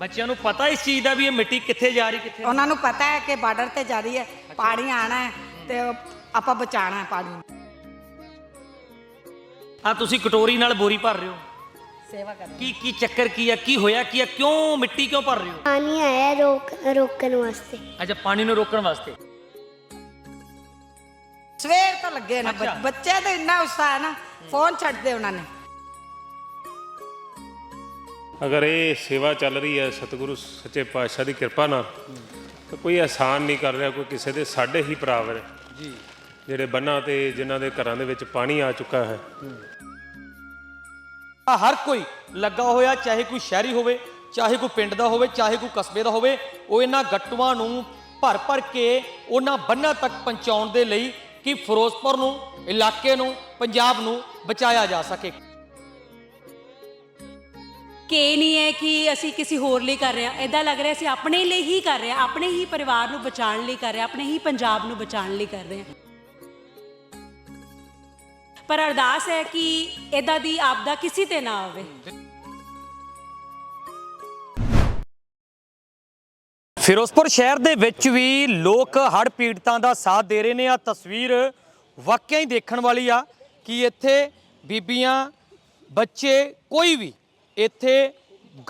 ਬੱਚਿਆਂ ਨੂੰ ਪਤਾ ਇਸ ਚੀਜ਼ ਦਾ ਵੀ ਇਹ ਮਿੱਟੀ ਕਿੱਥੇ ਜਾ ਰਹੀ ਕਿੱਥੇ ਉਹਨਾਂ ਨੂੰ ਪਤਾ ਹੈ ਕਿ ਬਾਰਡਰ ਤੇ ਜਾ ਰਹੀ ਹੈ ਪਾਣੀ ਆਣਾ ਹੈ ਤੇ ਆਪਾਂ ਬਚਾਣਾ ਹੈ ਪਾਣੀ ਨੂੰ। ਆ ਤੁਸੀਂ ਕਟੋਰੀ ਨਾਲ ਬੋਰੀ ਭਰ ਰਹੇ ਹੋ। ਸੇਵਾ ਕਰਨੀ ਕੀ ਕੀ ਚੱਕਰ ਕੀ ਆ ਕੀ ਹੋਇਆ ਕੀ ਆ ਕਿਉਂ ਮਿੱਟੀ ਕਿਉਂ ਭਰ ਰਹੇ ਹੋ? ਪਾਣੀ ਆਇਆ ਰੋਕ ਰੋਕਣ ਵਾਸਤੇ। ਅੱਛਾ ਪਾਣੀ ਨੂੰ ਰੋਕਣ ਵਾਸਤੇ। ਸਵੇਰ ਤੋਂ ਲੱਗੇ ਨੇ ਬੱਚ- ਬੱਚੇ ਤਾਂ ਇੰਨਾ ਉਤਸ਼ਾਹ ਹੈ ਨਾ ਫੋਨ ਛੱਡਦੇ ਉਹਨਾਂ ਨੇ। ਅਗਰ ਇਹ ਸੇਵਾ ਚੱਲ ਰਹੀ ਹੈ ਸਤਿਗੁਰੂ ਸੱਚੇ ਪਾਤਸ਼ਾਹ ਦੀ ਕਿਰਪਾ ਨਾਲ ਤਾਂ ਕੋਈ ਆਸਾਨ ਨਹੀਂ ਕਰ ਰਿਹਾ ਕੋਈ ਕਿਸੇ ਦੇ ਸਾਡੇ ਹੀ ਹੈ ਜੀ। ਜਿਹੜੇ ਬੰਨਾਂ ਤੇ ਜਿਨ੍ਹਾਂ ਦੇ ਘਰਾਂ ਦੇ ਵਿੱਚ ਪਾਣੀ ਆ ਚੁੱਕਾ ਹੈ। ਹਰ ਕੋਈ ਲੱਗਾ ਹੋਇਆ ਚਾਹੇ ਕੋਈ ਸ਼ਹਿਰੀ ਹੋਵੇ ਚਾਹੇ ਕੋਈ ਪਿੰਡ ਦਾ ਹੋਵੇ ਚਾਹੇ ਕੋਈ ਕਸਬੇ ਦਾ ਹੋਵੇ ਉਹ ਇਹਨਾਂ ਗੱਟੂਆਂ ਨੂੰ ਭਰ ਭਰ ਕੇ ਉਹਨਾਂ ਬੰਨਾਂ ਤੱਕ ਪਹੁੰਚਾਉਣ ਦੇ ਲਈ ਕਿ ਫਿਰੋਜ਼ਪੁਰ ਨੂੰ ਇਲਾਕੇ ਨੂੰ ਪੰਜਾਬ ਨੂੰ ਬਚਾਇਆ ਜਾ ਸਕੇ। ਕਿ ਇਹ ਨਹੀਂ ਹੈ ਕਿ ਅਸੀਂ ਕਿਸੇ ਹੋਰ ਲਈ ਕਰ ਰਹੇ ਹਾਂ। ਇਦਾਂ ਲੱਗ ਰਿਹਾ, ਅਸੀਂ ਆਪਣੇ ਲਈ ਹੀ ਕਰ ਰਹੇ ਹਾਂ। ਆਪਣੇ ਹੀ ਪਰਿਵਾਰ ਨੂੰ ਬਚਾਉਣ ਲਈ ਕਰ ਰਹੇ ਹਾਂ। ਆਪਣੇ ਹੀ ਪੰਜਾਬ ਨੂੰ ਬਚਾਉਣ ਲਈ ਕਰ ਰਹੇ ਹਾਂ। ਪਰ ਅਰਦਾਸ ਹੈ ਕਿ ਇਦਾਂ ਦੀ ਆਪਦਾ ਕਿਸੇ ਤੇ ਨਾ ਆਵੇ। ਫਿਰੋਜ਼ਪੁਰ ਸ਼ਹਿਰ ਦੇ ਵਿੱਚ ਵੀ ਲੋਕ ਹੜ੍ਹ ਪੀੜਤਾਂ ਦਾ ਸਾਥ ਦੇ ਰਹੇ ਨੇ। ਆ ਤਸਵੀਰ ਵਾਕਿਆ ਹੀ ਦੇਖਣ ਵਾਲੀ ਆ ਕਿ ਇੱਥੇ ਬੀਬੀਆਂ, ਬੱਚੇ, ਕੋਈ ਵੀ ਇੱਥੇ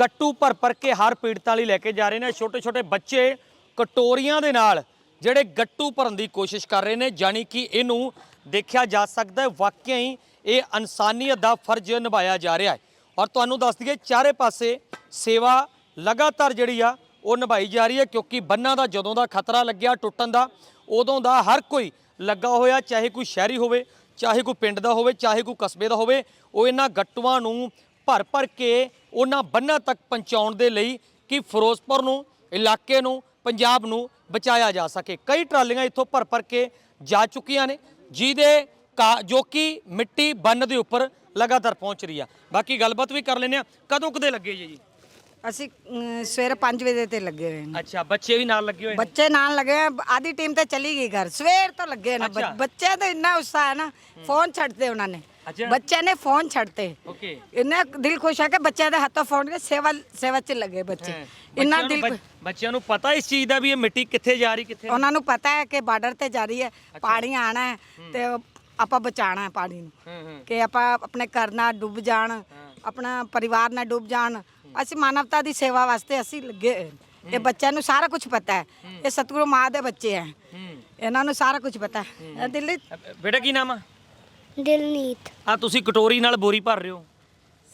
ਗੱਟੂ ਭਰ ਭਰ ਕੇ ਹਰ ਪੀੜਤਾਂ ਲਈ ਲੈ ਕੇ ਜਾ ਰਹੇ ਨੇ। ਛੋਟੇ ਛੋਟੇ ਬੱਚੇ ਕਟੋਰੀਆਂ ਦੇ ਨਾਲ ਜਿਹੜੇ ਗੱਟੂ ਭਰਨ ਦੀ ਕੋਸ਼ਿਸ਼ ਕਰ ਰਹੇ ਨੇ ਜਾਨੀ ਕਿ ਇਹਨੂੰ ਦੇਖਿਆ ਜਾ ਸਕਦਾ ਹੈ ਵਾਕਿਆ ਹੀ ਇਹ ਇਨਸਾਨੀਅਤ ਦਾ ਫਰਜ਼ ਨਿਭਾਇਆ ਜਾ ਰਿਹਾ ਹੈ। ਔਰ ਤੁਹਾਨੂੰ ਦੱਸ ਦਈਏ, ਚਾਰੇ ਪਾਸੇ ਸੇਵਾ ਲਗਾਤਾਰ ਜਿਹੜੀ ਆ, ਉਹ ਨਿਭਾਈ ਜਾ ਰਹੀ ਹੈ, ਕਿਉਂਕਿ ਬੰਨਾਂ ਦਾ, ਜਦੋਂ ਦਾ ਖਤਰਾ ਲੱਗਿਆ, ਟੁੱਟਣ ਦਾ, ਉਦੋਂ ਦਾ ਹਰ ਕੋਈ ਲੱਗਾ ਹੋਇਆ, ਚਾਹੇ ਕੋਈ ਸ਼ਹਿਰੀ ਹੋਵੇ, ਚਾਹੇ ਕੋਈ ਪਿੰਡ ਦਾ ਹੋਵੇ, ਚਾਹੇ ਕੋਈ ਕਸਬੇ ਦਾ ਹੋਵੇ, ਉਹ ਇਹਨਾਂ ਗੱਟੂਆਂ ਨੂੰ ਭਰ ਭਰ ਕੇ ਉਹਨਾਂ ਬੰਨਾਂ ਤੱਕ ਪਹੁੰਚਾਉਣ ਦੇ ਲਈ ਕਿ ਫਿਰੋਜ਼ਪੁਰ ਨੂੰ ਇਲਾਕੇ ਨੂੰ ਪੰਜਾਬ ਨੂੰ ਬਚਾਇਆ ਜਾ ਸਕੇ। ਕਈ ਟਰਾਲੀਆਂ ਇੱਥੋਂ ਭਰ ਭਰ ਕੇ ਜਾ ਚੁੱਕੀਆਂ ਨੇ ਜਿਹਦੇ ਜੋ ਕਿ ਮਿੱਟੀ ਬੰਨ ਦੇ ਉੱਪਰ ਲਗਾਤਾਰ ਪਹੁੰਚ ਰਹੀ ਆ। ਬਾਕੀ ਗੱਲਬਾਤ ਵੀ ਕਰ ਲੈਂਦੇ ਆ। ਕਦੋਂ ਕਦੇ ਲੱਗੇ ਜੀ? ਜੀ ਅਸੀਂ ਸਵੇਰੇ 5 ਵਜੇ ਤੇ ਲੱਗੇ ਹੋਏ ਨੇ। ਅੱਛਾ ਬੱਚੇ ਵੀ ਨਾਲ ਲੱਗੇ ਹੋਏ ਨੇ? ਬੱਚੇ ਨਾਲ ਲੱਗੇ ਹੋਏ, ਆधी ਟੀਮ ਤੇ ਚਲੀ ਗਈ ਘਰ। ਸਵੇਰ ਤੋਂ ਲੱਗੇ ਨੇ। ਬੱਚ- ਤਾਂ ਇੰਨਾ ਉਤਸ਼ਾਹ ਹੈ ਨਾ ਫੋਨ ਛੱਡਦੇ ਉਹਨਾਂ ਨੇ। ਬੱਚਿਆਂ ਨੇ ਫੋਨ ਛੱਡਤੇ। ਓਕੇ। ਇੰਨਾ ਦਿਲ ਖੁਸ਼ ਹੈ ਕਿ ਬੱਚਿਆਂ ਦੇ ਹੱਥੋਂ ਫੋਨ ਕੇ ਸੇਵਾ ਸੇਵਾ ਚ ਲੱਗੇ ਬੱਚੇ। ਇੰਨਾ ਦਿਲ ਬੱਚ- ਬੱਚਿਆਂ ਨੂੰ ਪਤਾ ਇਸ ਚੀਜ਼ ਦਾ ਵੀ ਇਹ ਮਿੱਟੀ ਕਿੱਥੇ ਜਾ ਰਹੀ ਕਿੱਥੇ ਉਹਨਾਂ ਨੂੰ ਪਤਾ ਹੈ ਕਿ ਬਾਰਡਰ ਤੇ ਜਾ ਰਹੀ ਹੈ ਪਾਣੀ ਆਣਾ ਹੈ ਤੇ ਆਪਾਂ ਬਚਾਣਾ ਹੈ ਪਾਣੀ ਨੂੰ। ਹੂੰ ਹੂੰ। ਕਿ ਆਪਾਂ ਆਪਣੇ ਘਰ ਨਾ ਡੁੱਬ ਜਾਣ ਆਪਣਾ ਪਰਿਵਾਰ ਨਾ ਡੁੱਬ ਜਾਣ। ਅਸੀਂ ਮਾਨਵਤਾ ਦੀ ਸੇਵਾ ਵਾਸਤੇ ਅਸੀਂ ਲੱਗੇ ਹੋਏ ਹਾਂ। ਇਹ ਬੱਚਿਆਂ ਨੂੰ ਸਾਰਾ ਕੁਝ ਪਤਾ ਹੈ। ਇਹ ਸਤਿਗੁਰੂ ਮਾਂ ਦੇ ਬੱਚੇ ਹੈ। ਹੂੰ। ਇਹਨਾਂ ਨੂੰ ਸਾਰਾ ਕੁਝ ਪਤਾ ਹੈ। ਇਹ ਦਿੱਲੀ ਅ, ਬੇਟਾ ਕੀ ਨਾਮ ਆ? ਦਿਲਨੀਤ। ਆ ਤੁਸੀਂ ਕਟੋਰੀ ਨਾਲ ਬੋਰੀ ਭਰ ਰਹੇ ਹੋ।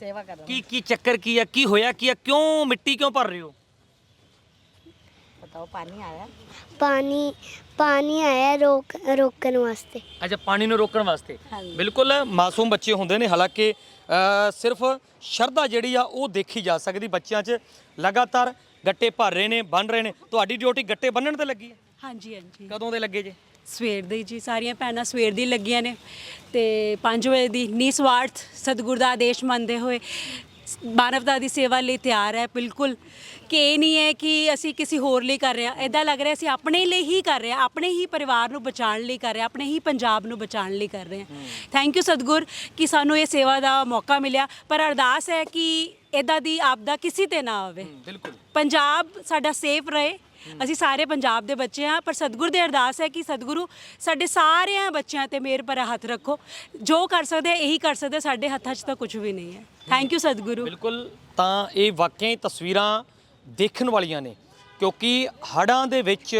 ਸੇਵਾ ਕਰ ਕੀ ਕੀ ਚੱਕਰ ਕੀ ਆ ਕੀ ਹੋਇਆ ਕੀ ਆ ਕਿਉਂ ਮਿੱਟੀ ਕਿਉਂ ਭਰ ਰਹੇ ਹੋ? ਬਤਾਓ ਪਾਣੀ ਆਇਆ। ਪਾਣੀ ਪਾਣੀ ਆਇਆ ਰੋਕ ਰੋਕਣ ਵਾਸਤੇ। ਅੱਛਾ ਪਾਣੀ ਨੂੰ ਰੋਕਣ ਵਾਸਤੇ। ਬਿਲਕੁਲ ਮਾਸੂਮ ਬੱਚੇ ਹੁੰਦੇ ਨੇ ਹਾਲਾਂਕਿ ਅ, ਸਿਰਫ ਸ਼ਰਧਾ ਜਿਹੜੀ ਆ ਉਹ ਦੇਖੀ ਜਾ ਸਕਦੀ ਬੱਚਿਆਂ 'ਚ। ਲਗਾਤਾਰ ਗੱਟੇ ਭਰ ਰਹੇ ਨੇ ਬੰਨ ਰਹੇ ਨੇ। ਤੁਹਾਡੀ ਡਿਊਟੀ ਗੱਟੇ ਬੰਨਣ ਤੇ ਲੱਗੀ ਹੈ? ਹਾਂਜੀ ਹਾਂਜੀ। ਕਦੋਂ ਦੇ ਲੱਗੇ ਜੇ? ਸਵੇਰ ਦੇ ਜੀ ਸਾਰੀਆਂ ਭੈਣਾਂ ਸਵੇਰ ਦੀ ਲੱਗੀਆਂ ਨੇ ਤੇ 5 ਵਜੇ ਦੀ ਨਿਸਵਾਰਥ ਸਤਿਗੁਰ ਦਾ ਆਦੇਸ਼ ਮੰਨਦੇ ਹੋਏ ਮਾਨਵਤਾ ਦੀ ਸੇਵਾ ਲਈ ਤਿਆਰ ਹੈ ਬਿਲਕੁਲ। ਕਿ ਇਹ ਨਹੀਂ ਹੈ ਕਿ ਅਸੀਂ ਕਿਸੇ ਹੋਰ ਲਈ ਕਰ ਰਹੇ ਹਾਂ। ਇਦਾਂ ਲੱਗ ਰਿਹਾ ਅਸੀਂ ਆਪਣੇ ਲਈ ਹੀ ਕਰ ਰਹੇ ਹਾਂ ਆਪਣੇ ਹੀ ਪਰਿਵਾਰ ਨੂੰ ਬਚਾਉਣ ਲਈ ਕਰ ਰਹੇ ਹਾਂ ਆਪਣੇ ਹੀ ਪੰਜਾਬ ਨੂੰ ਬਚਾਉਣ ਲਈ ਕਰ ਰਹੇ ਹਾਂ। ਥੈਂਕ ਯੂ ਸਤਿਗੁਰ ਕਿ ਸਾਨੂੰ ਇਹ ਸੇਵਾ ਦਾ ਮੌਕਾ ਮਿਲਿਆ। ਪਰ ਅਰਦਾਸ ਹੈ ਕਿ ਇਦਾਂ ਦੀ ਆਪਦਾ ਕਿਸੇ ਤੇ ਨਾ ਆਵੇ। ਬਿਲਕੁਲ। ਪੰਜਾਬ ਸਾਡਾ ਸੇਫ ਰਹੇ। ਅਸੀਂ ਸਾਰੇ ਪੰਜਾਬ ਦੇ ਬੱਚੇ ਹਾਂ, ਪਰ ਸਤਿਗੁਰ ਦੇ ਅਰਦਾਸ ਹੈ ਕਿ ਸਤਿਗੁਰੂ ਸਾਡੇ ਸਾਰਿਆਂ ਬੱਚਿਆਂ ਤੇ ਮੇਰ ਭਰਾ ਹੱਥ ਰੱਖੋ। ਜੋ ਕਰ ਸਕਦੇ ਇਹੀ ਕਰ ਸਕਦੇ ਸਾਡੇ ਹੱਥਾਂ 'ਚ ਤਾਂ ਕੁਝ ਵੀ ਨਹੀਂ ਹੈ। ਥੈਂਕ ਯੂ ਸਤਿਗੁਰੂ। ਬਿਲਕੁਲ, ਤਾਂ ਇਹ ਵਾਕਿਆ ਹੀ ਤਸਵੀਰਾਂ ਦੇਖਣ ਵਾਲੀਆਂ ਨੇ, ਕਿਉਂਕਿ ਹੜਾਂ ਦੇ ਵਿੱਚ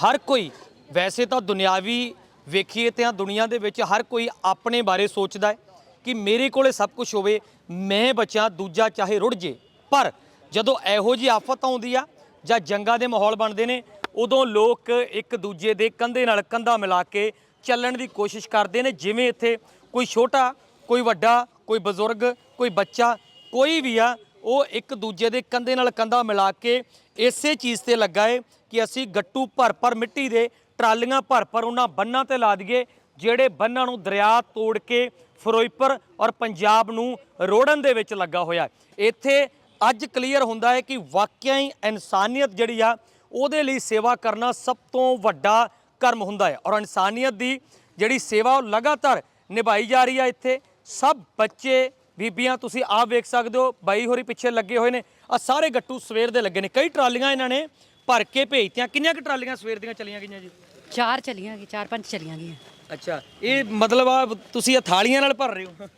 ਹਰ ਕੋਈ, ਵੈਸੇ ਤਾਂ ਦੁਨਿਆਵੀ ਵੇਖੀਏ ਤਾਂ ਦੁਨੀਆ ਦੇ ਵਿੱਚ ਹਰ ਕੋਈ ਆਪਣੇ ਬਾਰੇ ਸੋਚਦਾ ਹੈ ਕਿ ਮੇਰੇ ਕੋਲੇ ਸਭ ਕੁਝ ਹੋਵੇ, ਮੈਂ ਬਚਾਂ, ਦੂਜਾ ਚਾਹੇ ਰੁੜ ਜੇ। ਪਰ ਜਦੋਂ ਇਹੋ ਜੀ ਆਫਤ ਆਉਂਦੀ ਆ ਜਾਂ ਜੰਗਾਂ ਦੇ ਮਾਹੌਲ ਬਣਦੇ ਨੇ, ਉਦੋਂ ਲੋਕ ਇੱਕ ਦੂਜੇ ਦੇ ਕੰਧੇ ਨਾਲ ਕੰਧਾਂ ਮਿਲਾ ਕੇ ਚੱਲਣ ਦੀ ਕੋਸ਼ਿਸ਼ ਕਰਦੇ ਨੇ। ਜਿਵੇਂ ਇੱਥੇ ਕੋਈ ਛੋਟਾ, ਕੋਈ ਵੱਡਾ, ਕੋਈ ਬਜ਼ੁਰਗ, ਕੋਈ ਬੱਚਾ, ਕੋਈ ਵੀ ਆ, ਉਹ ਇੱਕ ਦੂਜੇ ਦੇ ਕੰਧੇ ਨਾਲ ਕੰਧਾ ਮਿਲਾ ਕੇ ਇਸੇ ਚੀਜ਼ ਤੇ ਲੱਗਾ ਏ ਕਿ ਅਸੀਂ ਗੱਟੂ ਭਰ ਭਰ ਮਿੱਟੀ ਦੇ ਟਰਾਲੀਆਂ ਭਰ ਭਰ ਉਹਨਾਂ ਬੰਨਾਂ ਤੇ ਲਾ ਦਈਏ, ਜਿਹੜੇ ਬੰਨਾਂ ਨੂੰ ਦਰਿਆ ਤੋੜ ਕੇ ਫਿਰੋਜ਼ਪੁਰ ਔਰ ਪੰਜਾਬ ਨੂੰ ਰੋੜਨ ਦੇ ਵਿੱਚ ਲੱਗਾ ਹੋਇਆ। ਇੱਥੇ ਅੱਜ ਕਲੀਅਰ ਹੁੰਦਾ ਹੈ ਕਿ ਵਾਕਿਆ ਹੀ ਇਨਸਾਨੀਅਤ ਜਿਹੜੀ ਆ ਉਹਦੇ ਲਈ ਸੇਵਾ ਕਰਨਾ ਸਭ ਤੋਂ ਵੱਡਾ ਕਰਮ ਹੁੰਦਾ ਹੈ। ਔਰ ਇਨਸਾਨੀਅਤ ਦੀ ਜਿਹੜੀ ਸੇਵਾ ਉਹ ਲਗਾਤਾਰ ਨਿਭਾਈ ਜਾ ਰਹੀ ਆ ਇੱਥੇ। ਸਭ ਬੱਚੇ ਬੀਬੀਆਂ ਤੁਸੀਂ ਆਪ ਵੇਖ ਸਕਦੇ ਹੋ ਬਾਈ ਹੋਰੀ ਪਿੱਛੇ ਲੱਗੇ ਹੋਏ ਨੇ। ਆ ਸਾਰੇ ਗੱਟੂ ਸਵੇਰ ਦੇ ਲੱਗੇ ਨੇ। ਕਈ ਟਰਾਲੀਆਂ ਇਹਨਾਂ ਨੇ ਭਰ ਕੇ ਭੇਜਤੀਆਂ। ਕਿੰਨੀਆਂ ਕੁ ਟਰਾਲੀਆਂ ਸਵੇਰ ਦੀਆਂ ਚਲੀਆਂ ਗਈਆਂ ਜੀ? ਚਾਰ ਚਲੀਆਂ ਗਈ ਚਾਰ ਪੰਜ ਚਲੀਆਂ ਗਈਆਂ। ਅੱਛਾ ਇਹ ਮਤਲਬ ਆ ਤੁਸੀਂ ਇਹ ਥਾਲੀਆਂ ਨਾਲ ਭਰ ਰਹੇ ਹੋ?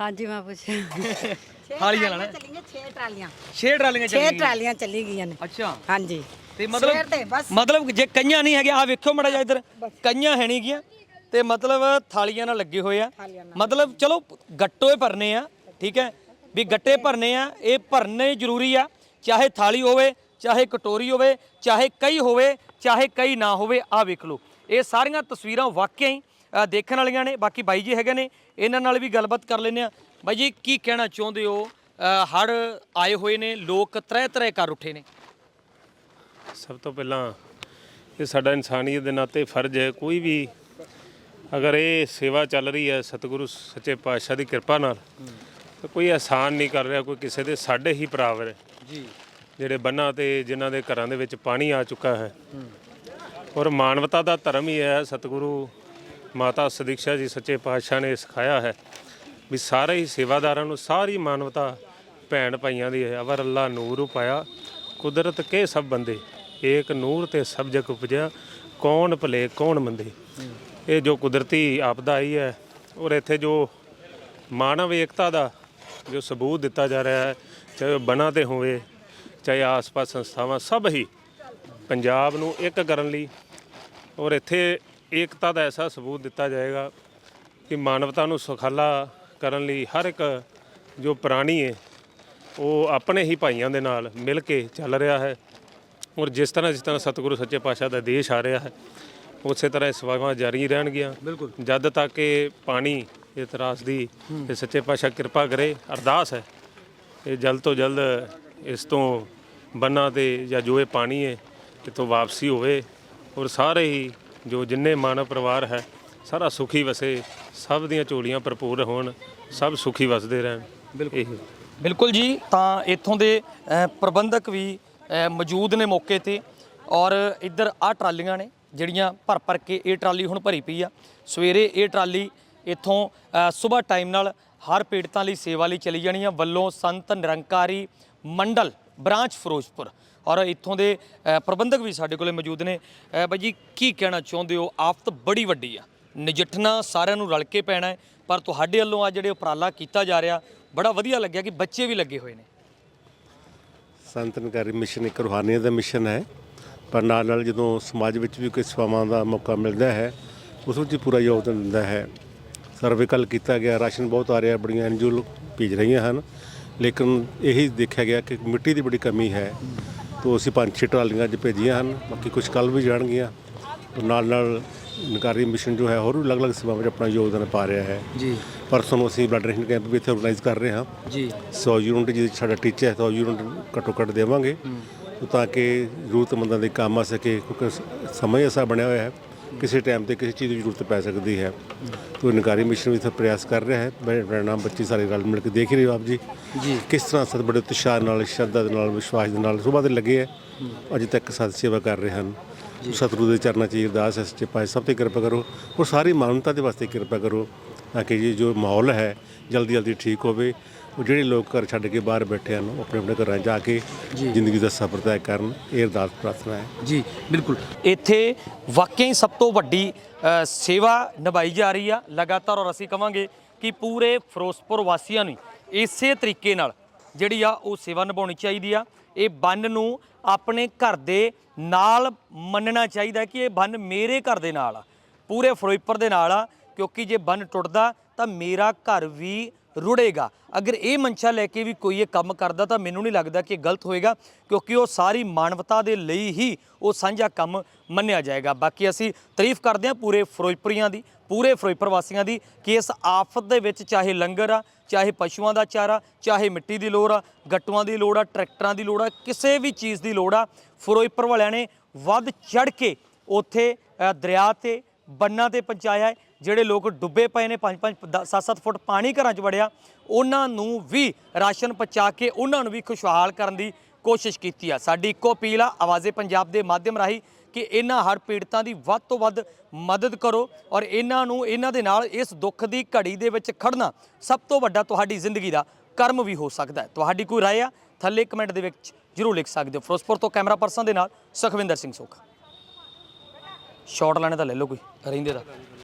ਹਾਂਜੀ ਮੈਂ ਪੁੱਛਿਆ ਥਾਲੀਆਂ ਨਾਲ ਚੱਲੀਆਂ 6 ਟਰਾਲੀਆਂ। 6 ਟਰਾਲੀਆਂ 6 ਚੱਲੀਆਂ ਟਰਾਲੀਆਂ ਚੱਲੀ ਗਈਆਂ ਨੇ। ਅੱਛਾ। ਹਾਂਜੀ। ਤੇ ਸਵੇਰ ਤੇ ਮਤਲਬ ਬਸ। ਮਤਲਬ ਜੇ ਕਈਆਂ ਨਹੀਂ ਹੈਗੇ ਆ ਵੇਖਿਓ ਮੜਾ ਜਾ ਇੱਧਰ। ਕਈਆਂ ਹੈ ਨਹੀਂ ਗੀਆਂ ਤੇ ਮਤਲਬ ਥਾਲੀਆਂ ਨਾਲ ਲੱਗੇ ਹੋਏ ਆ। ਮਤਲਬ ਚਲੋ ਗੱਟੋਏ ਭਰਨੇ ਆ ਠੀਕ ਹੈ? ਵੀ ਗੱਟੇ ਭਰਨੇ ਆ ਇਹ ਭਰਨੇ ਜ਼ਰੂਰੀ ਆ। ਚਾਹੇ ਥਾਲੀ ਹੋਵੇ ਚਾਹੇ ਕਟੋਰੀ ਹੋਵੇ ਚਾਹੇ ਕਈ ਹੋਵੇ ਚਾਹੇ ਕਈ ਨਾ ਹੋਵੇ ਆ ਵੇਖ ਲਓ। ਇਹ ਸਾਰੀਆਂ ਤਸਵੀਰਾਂ ਵਾਕਿਆ ਹੀ ਅ, ਦੇਖਣ ਵਾਲੀਆਂ ਨੇ। ਬਾਕੀ ਬਾਈ ਜੀ ਹੈਗੇ ਨੇ। ਇਹਨਾਂ ਨਾਲ ਵੀ ਗੱਲਬਾਤ ਕਰ ਲੈਂਦੇ ਆ। ਬਾਈ ਜੀ ਕੀ ਕਹਿਣਾ ਚਾਹੁੰਦੇ ਹੋ? ਹੜ ਆਏ ਹੋਏ ਨੇ ਲੋਕ ਤਰ੍ਹਾਂ ਤਰ੍ਹਾਂ ਕਰ ਉੱਠੇ ਨੇ। ਸਭ ਤੋਂ ਪਹਿਲਾਂ ਇਹ ਸਾਡਾ ਇਨਸਾਨੀਅਤ ਦੇ ਨਾਤੇ ਫਰਜ਼ ਹੈ ਕੋਈ ਵੀ ਅਗਰ ਇਹ ਸੇਵਾ ਚੱਲ ਰਹੀ ਹੈ ਸਤਿਗੁਰੂ ਸੱਚੇ ਪਾਤਸ਼ਾਹ ਦੀ ਕਿਰਪਾ ਨਾਲ ਤਾਂ ਕੋਈ ਆਸਾਨ ਨਹੀਂ ਕਰ ਰਿਹਾ ਕੋਈ ਕਿਸੇ ਦੇ ਸਾਡੇ ਹੀ ਹੈ ਜੀ। ਜਿਹੜੇ ਬੰਨਾਂ ਤੇ ਜਿਨ੍ਹਾਂ ਦੇ ਘਰਾਂ ਦੇ ਵਿੱਚ ਪਾਣੀ ਆ ਚੁੱਕਾ ਹੈ। ਔਰ ਮਾਨਵਤਾ ਦਾ ਧਰਮ ਹੀ ਹੈ ਸਤਿਗੁਰੂ ਮਾਤਾ ਸਦੀਕਸ਼ਾ ਜੀ ਸੱਚੇ ਪਾਤਸ਼ਾਹ ਨੇ ਸਿਖਾਇਆ ਹੈ। ਵੀ ਸਾਰੇ ਹੀ ਸੇਵਾਦਾਰਾਂ ਨੂੰ ਸਾਰੀ ਮਾਨਵਤਾ ਭੈਣ ਭਾਈਆਂ ਦੀ ਹੈ। ਅਵਰ ਅੱਲਾ ਨੂਰ ਉਪਾਇਆ ਕੁਦਰਤ ਕੇ ਸਭ ਬੰਦੇ? ਏਕ ਨੂਰ ਤੇ ਸਭ ਜਗ ਉਪਜਿਆ। ਕੌਣ ਭਲੇ, ਕੌਣ ਮੰਦੇ? ਇਹ ਜੋ ਕੁਦਰਤੀ ਆਪਦਾ ਆਈ ਹੈ ਔਰ ਇੱਥੇ ਜੋ ਮਾਨਵ ਏਕਤਾ ਦਾ ਜੋ ਸਬੂਤ ਦਿੱਤਾ ਜਾ ਰਿਹਾ ਹੈ, ਚਾਹੇ ਉਹ ਬਣਾ ਤੇ ਹੋਵੇ, ਚਾਹੇ ਆਸ-ਪਾਸ ਸੰਸਥਾਵਾਂ, ਸਭ ਹੀ ਪੰਜਾਬ ਨੂੰ ਇੱਕ ਕਰਨ ਲਈ ਔਰ ਇੱਥੇ ਏਕਤਾ ਦਾ ਐਸਾ ਸਬੂਤ ਦਿੱਤਾ ਜਾਏਗਾ ਕਿ ਮਾਨਵਤਾ ਨੂੰ ਸੁਖਾਲਾ ਕਰਨ ਲਈ ਹਰ ਇੱਕ ਜੋ ਪ੍ਰਾਣੀ ਹੈ ਉਹ ਆਪਣੇ ਹੀ ਭਾਈਆਂ ਦੇ ਨਾਲ ਮਿਲ ਕੇ ਚੱਲ ਰਿਹਾ ਹੈ ਔਰ ਜਿਸ ਤਰ੍ਹਾਂ ਜਿਸ ਤਰ੍ਹਾਂ ਸਤਿਗੁਰੂ ਸੱਚੇ ਪਾਤਸ਼ਾਹ ਦਾ ਦੇਸ਼ ਆ ਰਿਹਾ ਹੈ ਉਸੇ ਤਰ੍ਹਾਂ ਇਹ ਸੇਵਾਵਾਂ ਜਾਰੀ ਰਹਿਣਗੀਆਂ। ਬਿਲਕੁਲ। ਜਦ ਤੱਕ ਇਹ ਪਾਣੀ ਇਹ ਤਰਾਸ ਦੀ ਤੇ ਸੱਚੇ ਪਾਤਸ਼ਾਹ ਕਿਰਪਾ ਕਰੇ ਅਰਦਾਸ ਹੈ ਇਹ ਜਲਦ ਤੋਂ ਜਲਦ ਇਸ ਤੋਂ ਬੰਨਾ ਤੇ ਜਾਂ ਜੋ ਇਹ ਪਾਣੀ ਹੈ ਇਥੋਂ ਵਾਪਸੀ ਹੋਵੇ ਔਰ ਸਾਰੇ ਹੀ ਜੋ ਜਿੰਨੇ ਮਾਨਵ ਪਰਿਵਾਰ ਹੈ ਸਾਰਾ ਸੁਖੀ ਵਸੇ ਸਭ ਦੀਆਂ ਝੋਲੀਆਂ ਭਰਪੂਰ ਹੋਣ ਸਭ ਸੁਖੀ ਵਸਦੇ ਰਹਿਣ। ਬਿਲਕੁਲ। ਬਿਲਕੁਲ ਜੀ ਤਾਂ ਇੱਥੋਂ ਦੇ ਅ, ਪ੍ਰਬੰਧਕ ਵੀ ਅ, ਮੌਜੂਦ ਨੇ ਮੌਕੇ ਤੇ ਔਰ ਇੱਧਰ ਆ ਟਰਾਲੀਆਂ ਨੇ ਜਿਹੜੀਆਂ ਭਰ ਭਰ ਕੇ ਇਹ ਟਰਾਲੀ ਹੁਣ ਭਰੀ ਪਈ ਆ। ਸਵੇਰੇ ਇਹ ਟਰਾਲੀ ਇੱਥੋਂ ਸਵੇਰ ਟਾਈਮ ਨਾਲ ਹਰ ਪੀੜਤਾਂ ਲਈ ਸੇਵਾ ਲਈ ਚਲੀ ਜਾਣੀ ਆ। ਵੱਲੋਂ ਸੰਤ ਨਿਰੰਕਾਰੀ ਮੰਡਲ ਬ੍ਰਾਂਚ ਫਿਰੋਜ਼ਪੁਰ ਔਰ ਇੱਥੋਂ ਦੇ ਅ, ਪ੍ਰਬੰਧਕ ਵੀ ਸਾਡੇ ਕੋਲੇ ਮੌਜੂਦ ਨੇ। ਅ, ਬਾਈ ਜੀ ਕੀ ਕਹਿਣਾ ਚਾਹੁੰਦੇ ਹੋ? ਆਫਤ ਬੜੀ ਵੱਡੀ ਆ। ਨਜਿੱਠਣਾ, ਸਾਰਿਆਂ ਨੂੰ ਰਲ ਕੇ ਪੈਣਾ ਹੈ, ਪਰ ਤੁਹਾਡੇ ਵੱਲੋਂ ਆ ਜਿਹੜੇ ਉਪਰਾਲਾ ਕੀਤਾ ਜਾ ਰਿਹਾ, ਬੜਾ ਵਧੀਆ ਲੱਗਿਆ ਕਿ ਬੱਚੇ ਵੀ ਲੱਗੇ ਹੋਏ ਨੇ। ਸੰਤਨਕਾਰੀ ਮਿਸ਼ਨ ਇੱਕ ਰੂਹਾਨੀਅਤ ਦਾ ਮਿਸ਼ਨ ਹੈ, ਪਰ ਨਾਲ ਨਾਲ ਜਦੋਂ ਸਮਾਜ ਵਿੱਚ ਵੀ ਕੋਈ ਸੇਵਾਵਾਂ ਦਾ ਮੌਕਾ ਮਿਲਦਾ ਹੈ, ਉਸ ਵਿੱਚ ਪੂਰਾ ਯੋਗਦਾਨ ਦਿੰਦਾ ਹੈ। ਸਰਵੇ ਕੱਲ੍ਹ ਕੀਤਾ ਗਿਆ, ਰਾਸ਼ਨ ਬਹੁਤ ਆ ਰਿਹਾ, ਬੜੀਆਂ ਐਨਜੀਓ ਭੇਜ ਰਹੀਆਂ ਹਨ। ਲੇਕਿਨ ਇਹੀ ਦੇਖਿਆ ਗਿਆ ਕਿ ਮਿੱਟੀ ਦੀ ਬੜੀ ਕਮੀ ਹੈ, ਤੋਂ ਅਸੀਂ ਪੰਜ ਛੇ ਟਰਾਲੀਆਂ ਅੱਜ ਭੇਜੀਆਂ ਹਨ, ਬਾਕੀ ਕੁਝ ਕੱਲ੍ਹ ਵੀ ਜਾਣਗੀਆਂ। ਨਾਲ ਨਾਲ ਨਿਕਾਰੀ ਮਿਸ਼ਨ ਜੋ ਹੈ ਹੋਰ ਵੀ ਅਲੱਗ-ਅਲੱਗ ਸੇਵਾਵਾਂ ਵਿੱਚ ਆਪਣਾ ਯੋਗਦਾਨ ਪਾ ਰਿਹਾ ਹੈ। ਜੀ। ਪਰਸੋਂ ਨੂੰ ਅਸੀਂ ਬਲੱਡ ਡੋਨੇਸ਼ਨ ਕੈਂਪ ਵੀ ਇੱਥੇ ਆਰਗੇਨਾਈਜ਼ ਕਰ ਰਹੇ ਹਾਂ। ਜੀ। 100 ਯੂਨਿਟ ਜਿਹਦੇ 'ਚ ਸਾਡਾ ਟੀਚਾ ਹੈ 100 ਯੂਨਿਟ ਘੱਟੋ ਘੱਟ ਦੇਵਾਂਗੇ। ਤਾਂ ਕਿ ਜ਼ਰੂਰਤਮੰਦਾਂ ਦੇ ਕੰਮ ਆ ਸਕੇ ਕਿਉਂਕਿ ਸਮਾਂ ਹੀ ਐਸਾ ਬਣਿਆ ਹੋਇਆ ਹੈ। ਕਿਸੇ ਟਾਈਮ ਤੇ ਕਿਸੇ ਚੀਜ਼ ਦੀ ਜ਼ਰੂਰਤ ਪੈ ਸਕਦੀ ਹੈ। ਤੋ ਨਿਕਾਰੀ ਮਿਸ਼ਨ ਵੀ ਇੱਥੇ ਪ੍ਰਯਾਸ ਕਰ ਰਿਹਾ ਹੈ। ਮੇਰਾ ਨਾਮ ਬੱਚੀ ਸਾਰੇ ਰਲ ਮਿਲ ਕੇ ਦੇਖ ਹੀ ਰਹੇ ਹੋ ਆਪ ਜੀ। ਜੀ। ਕਿਸ ਤਰ੍ਹਾਂ ਸਤ ਬੜੇ ਉਤਸ਼ਾਹ ਨਾਲ ਸ਼ਰਧਾ ਦੇ ਨਾਲ ਵਿਸ਼ਵਾਸ ਦੇ ਨਾਲ ਸੁਬਾਹ ਦੇ ਲੱਗੇ ਹੈ। ਅਜੇ ਤੱਕ ਸਤ ਸੇਵਾ ਕਰ ਰਹੇ ਹਨ। ਸਤਿਗੁਰੂ ਦੇ ਚਰਨਾਂ 'ਚ ਇਹ ਅਰਦਾਸ ਹੈ ਸੱਚੇ ਪਾਤਸ਼ਾਹ ਸਭ ਤੇ ਕਿਰਪਾ ਕਰੋ। ਔਰ ਸਾਰੀ ਮਾਨਵਤਾ ਦੇ ਵਾਸਤੇ ਕਿਰਪਾ ਕਰੋ ਤਾਂ ਕਿ ਇਹ ਜੋ ਮਾਹੌਲ ਹੈ ਜਲਦੀ ਜਲਦੀ ਠੀਕ ਹੋਵੇ। ਉਹ ਜਿਹੜੇ ਲੋਕ ਘਰ ਛੱਡ ਕੇ ਬਾਹਰ ਬੈਠੇ ਹਨ ਉਹ ਆਪਣੇ ਆਪਣੇ ਘਰਾਂ 'ਚ ਜਾ ਕੇ ਜ਼ਿੰਦਗੀ ਦਾ ਸਫ਼ਰ ਤੈਅ ਕਰਨ। ਇਹ ਅਰਦਾਸ ਪ੍ਰਾਰਥਨਾ ਹੈ। ਜੀ ਬਿਲਕੁਲ। ਇੱਥੇ ਵਾਕਈ ਹੀ ਸਭ ਤੋਂ ਵੱਡੀ ਸੇਵਾ ਨਿਭਾਈ ਜਾ ਰਹੀ ਆ। ਲਗਾਤਾਰ ਔਰ ਅਸੀਂ ਕਵਾਂਗੇ ਕਿ ਪੂਰੇ ਫਿਰੋਜ਼ਪੁਰ ਵਾਸੀਆਂ ਨੂੰ ਇਸੇ ਤਰੀਕੇ ਨਾਲ ਜਿਹੜੀ ਆ ਉਹ ਸੇਵਾ ਨਿਭਾਉਣੀ ਚਾਹੀਦੀ ਆ। ਇਹ ਬੰਨ ਨੂੰ ਆਪਣੇ ਘਰ ਦੇ ਨਾਲ ਮੰਨਣਾ ਚਾਹੀਦਾ ਕਿ ਇਹ ਬੰਨ ਮੇਰੇ ਘਰ ਦੇ ਨਾਲ ਆ, ਪੂਰੇ ਫਿਰੋਜ਼ਪੁਰ ਦੇ ਨਾਲ ਆ, ਕਿਉਂਕਿ ਜੇ ਬੰਨ ਟੁੱਟਦਾ ਤਾਂ ਮੇਰਾ ਘਰ ਵੀ ਰੁੜੇਗਾ। ਅਗਰ ਇਹ ਮਨਸ਼ਾ ਲੈ ਕੇ ਵੀ ਕੋਈ ਇਹ ਕੰਮ ਕਰਦਾ ਤਾਂ ਮੈਨੂੰ ਨਹੀਂ ਲੱਗਦਾ ਕਿ ਗਲਤ ਹੋਏਗਾ, ਕਿਉਂਕਿ ਉਹ ਸਾਰੀ ਮਾਨਵਤਾ ਦੇ ਲਈ ਹੀ ਉਹ ਸਾਂਝਾ ਕੰਮ ਮੰਨਿਆ ਜਾਏਗਾ। ਬਾਕੀ ਅਸੀਂ ਤਾਰੀਫ ਕਰਦੇ ਹਾਂ ਪੂਰੇ ਫਿਰੋਜ਼ਪੁਰੀਆਂ ਦੀ। ਪੂਰੇ ਫਿਰੋਜ਼ਪੁਰ ਵਾਸੀਆਂ ਦੀ ਕਿ ਇਸ ਆਫਤ ਦੇ ਵਿੱਚ ਚਾਹੇ ਲੰਗਰ ਆ, ਚਾਹੇ ਪਸ਼ੂਆਂ ਦਾ ਚਾਰਾ, ਚਾਹੇ ਮਿੱਟੀ ਦੀ ਲੋੜ ਆ, ਗੱਟੂਆਂ ਦੀ ਲੋੜ ਆ, ਟਰੈਕਟਰਾਂ ਦੀ ਲੋੜ ਆ, ਕਿਸੇ ਵੀ ਚੀਜ਼ ਦੀ ਲੋੜ ਆ, ਫਿਰੋਜ਼ਪੁਰ ਵਾਲਿਆਂ ਨੇ ਵੱਧ ਚੜ ਕੇ ਉੱਥੇ ਦਰਿਆ ਤੇ, ਬੰਨਾਂ ਤੇ ਪਹੁੰਚਾਇਆ ਜਿਹੜੇ ਲੋਕ ਡੁੱਬੇ ਪਏ ਨੇ 5-5 7-7 ਫੁੱਟ ਪਾਣੀ ਘਰਾਂ 'ਚ ਵੜਿਆ, ਉਹਨਾਂ ਨੂੰ ਵੀ ਰਾਸ਼ਨ ਪਹੁੰਚਾ ਕੇ ਉਹਨਾਂ ਨੂੰ ਵੀ ਖੁਸ਼ਹਾਲ ਕਰਨ ਦੀ ਕੋਸ਼ਿਸ਼ ਕੀਤੀ ਆ। ਸਾਡੀ ਇੱਕੋ ਅਪੀਲ ਆ, ਆਵਾਜ਼ੇ ਪੰਜਾਬ ਦੇ ਮਾਧਿਅਮ ਰਾਹੀਂ ਕਿ ਇਹਨਾਂ ਹਰ ਪੀੜਤਾਂ ਦੀ ਵੱਧ ਤੋਂ ਵੱਧ ਮਦਦ ਕਰੋ ਔਰ ਇਹਨਾਂ ਨੂੰ ਇਹਨਾਂ ਦੇ ਨਾਲ ਇਸ ਦੁੱਖ ਦੀ ਘੜੀ ਦੇ ਵਿੱਚ ਖੜਨਾ ਸਭ ਤੋਂ ਵੱਡਾ ਤੁਹਾਡੀ ਜ਼ਿੰਦਗੀ ਦਾ ਕਰਮ ਵੀ ਹੋ ਸਕਦਾ ਹੈ। ਤੁਹਾਡੀ ਕੋਈ ਰਾਏ ਆ? ਥੱਲੇ ਕਮੈਂਟ ਦੇ ਵਿੱਚ ਜਰੂਰ ਲਿਖ ਸਕਦੇ ਹੋ। ਫਿਰੋਜ਼ਪੁਰ ਤੋਂ ਕੈਮਰਾ ਪਰਸਨ ਦੇ ਨਾਲ ਸੁਖਵਿੰਦਰ ਸਿੰਘ ਸੋਖਾ। ਸ਼ਾਟ ਲੈਣੇ ਤਾਂ ਲੈ ਲਓ ਕੋਈ। ਰਹਿੰਦੇ ਦਾ